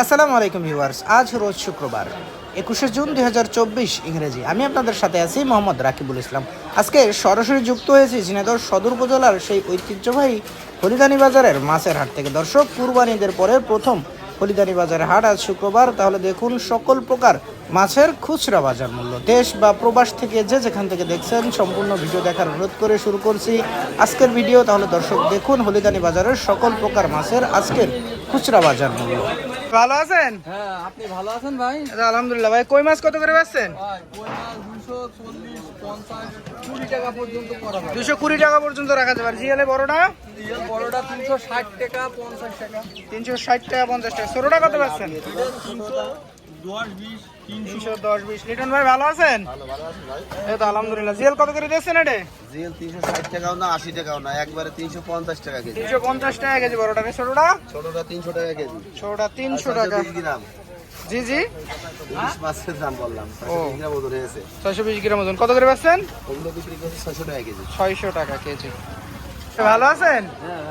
আসসালামু আলাইকুম ভিউয়ার্স, আজ রোজ শুক্রবার, একুশে জুন দু হাজার চব্বিশ ইংরেজি। আমি আপনাদের সাথে আছি মোহাম্মদ রাকিবুল ইসলাম। আজকে সরাসরি যুক্ত হয়েছি ঝিনাইদহ সদর উপজেলার সেই ঐতিহ্যবাহী হলিদানি বাজারের মাছের হাট থেকে। দর্শক, কুরবানিদের পরে প্রথম হলিদানি বাজারের হাট আজ শুক্রবার। তাহলে দেখুন সকল প্রকার মাছের খুচরা বাজার মূল্য। দেশ বা প্রবাস থেকে যে যেখান থেকে দেখছেন, সম্পূর্ণ ভিডিও দেখার অনুরোধ করে শুরু করছি আজকের ভিডিও। তাহলে দর্শক, দেখুন হলিদানি বাজারের সকল প্রকার মাছের আজকের খুচরা বাজার মূল্য। ভালো আছেন? হ্যাঁ আপনি ভালো আছেন ভাই? আলহামদুলিল্লাহ ভাই কই মাছ কত করে বেচছেন? দুশো কুড়ি টাকা পর্যন্ত রাখা যাবে। জিএলে বড়টা? বড়টা তিনশো ষাট টাকা পঞ্চাশ টাকা। তিনশো ষাট টাকা পঞ্চাশ টাকা। ষোলোটা কত বেচছেন? তিনশো। দশ বিশ। লিটন ভাই ভালো আছেন? এই তো আলহামদুলিল্লাহ। জিএল কত করে দিচ্ছেন এটা জিএল তিনশো ষাট টাকাও না আশি টাকাও না একবারে তিনশো পঞ্চাশ টাকা কেজি। তিনশো পঞ্চাশ টাকা কেজি বড়টা ছোটটা? ছোটটা তিনশো টাকা কেজি। ছোটটা তিনশো টাকা। 620 গ্রাম। জি জি। মাছের দাম বললাম ও। ছয়শো গ্রাম ওজন হয়েছে। ছয়শো বিশ গ্রাম ওজন। কত করে বেচছেন? ওগুলো বিক্রি করছে ছয়শো টাকা কেজি। ছয়শো টাকা কেজি। ভালো আছেন? হ্যাঁ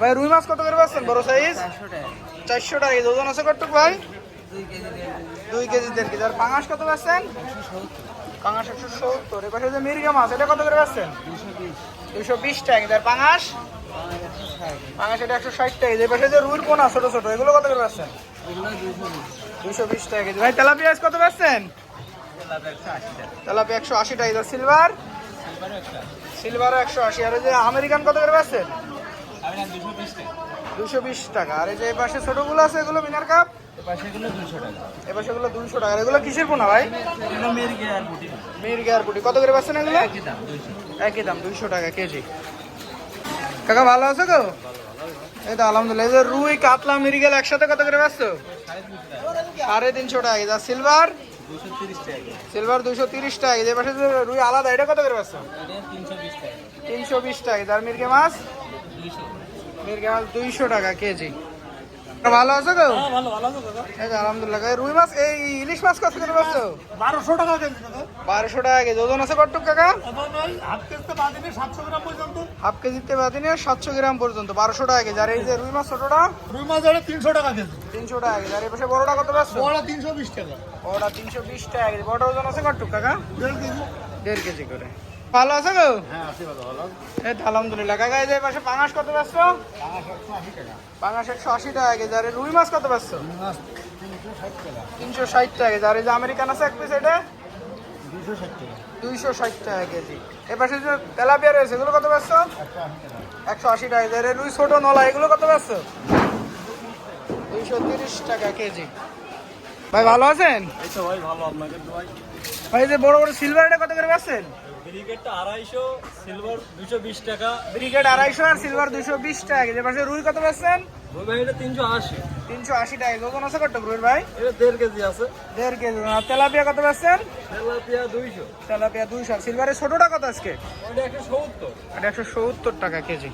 ভাই। রুই মাছ কত করে বেচছেন? বড় সাইজ চারশো টাকা। চারশো টাকা কেজি। ওজন আছে কতটুক ভাই? দুই কেজি দেড় কেজি। আর পাঙাশ কত বেচছেন? পাঙাশ একশো সত্তর। এপাশে যে মির্গা মাছ এটা কত করে বেচছেন? দুশো বিশ টাকা কেজি। আর পাঙাশ? পাঙাশ এটা একশো ষাট টাকা কেজি। এপাশে যে রুইর পোনা ছোট ছোট এগুলো কত করে এগুলো দুশো বিশ টাকা কেজি। ভাই তেলাপিয়া আজ কত বেচছেন? তেলাপিয়া একশো আশি টাকা সিলভার? সিলভারও একশো আশি। আর এই যে আমেরিকান কত করে বেচছেন? দুশো বিশ টাকা। আর এই যে এপাশে ছোটগুলো আছে এগুলো মিনার কাপ? দুশো টাকা। এগুলো টাকা। আর এগুলো কিসের পোনা ভাই? বুটি কত করে এগুলো? একই দাম দুইশো। টাকা কেজি। কাকা ভালো আছে তো এই তো আলহামদুলিল্লাহ। এই যে রুই কাতলা মিরিগেল একসাথে কত করে ব্যস্ত সাড়ে তিনশো টাকা আর সিলভার? দুশো তিরিশ টাকা সিলভার দুইশো তিরিশ টাকা কেজি। এবার যে রুই আলাদা এটা কত করে এটা তিনশো বিশ টাকা তিনশো বিশ টাকা মাছ? দুইশো। দুইশো টাকা কেজি। ভালো আছে দাদা এই আলহামদুলিল্লাহ। রুই মাছ এই ইলিশ মাছ কত করে ব্যস্ত বারোশো টাকা কেজি বারোশো টাকা কেজি। ওজন আছে কটুক কাকা? হাফ কেজিতে সাতশো গ্রাম পর্যন্ত। সাতশো গ্রাম বারোশো টাকা কেজি। আর এই যে রুই মাছ ছোটটা রুই মাছ এটা তিনশো টাকা কেজি। তিনশো টাকা কেজি। আর এই পাশে বড়টা কত ব্যস্ত বড় তিনশো বিশ টাকা। ওটা তিনশো বিশ টাকা কেজি। বড় ওজন আছে কটুক কাকা? দেড় কেজি। দেড় কেজি করে। ভালো আছে গো? হ্যাঁ আশি ভালো ভালো এই আলহামদুলিল্লাহ। কাকা এই যে পাশে পাঙাশ কত ব্যস্ত পাঙাশ একশো আশি টাকা। কেজি। আর রুই মাছ কত তিনশো ষাট টাকা। তিনশো কেজি। আর এই যে আমেরিকান আছে এক পিস এটা? দুইশো ষাট টাকা। কেজি। এ পাশে যে তেলাপিয়া রয়েছে এগুলো কত একশো আশি টাকা। কেজি। রুই ছোট নলা এগুলো কত ব্যস্ত দুইশো তিরিশ টাকা কেজি। ভাই ভালো আছেন? ভাই ভালো আপনাকে ভাই ভাই যে বড় বড় সিলভার এটা কত করে বেচছেন? ব্রিগেডটা আড়াইশো সিলভার দুশো বিশ টাকা। ব্রিগেড আড়াইশো আর সিলভার দুশো বিশ টাকা যে পাশে রুই কত পাচ্ছেন রুই ভাই এটা তিনশো আশি। তিনশো আশি টাকা। আছে কত ভাই? এটা দেড় কেজি আছে। দেড় কেজি। আর তেলাপিয়া কত তেলাপিয়া দুইশো। তেলাপিয়া দুইশো। আর সিলভারের ছোটোটা কত আজকে? এটা একশো সত্তর। এটা একশো সত্তর টাকা কেজি।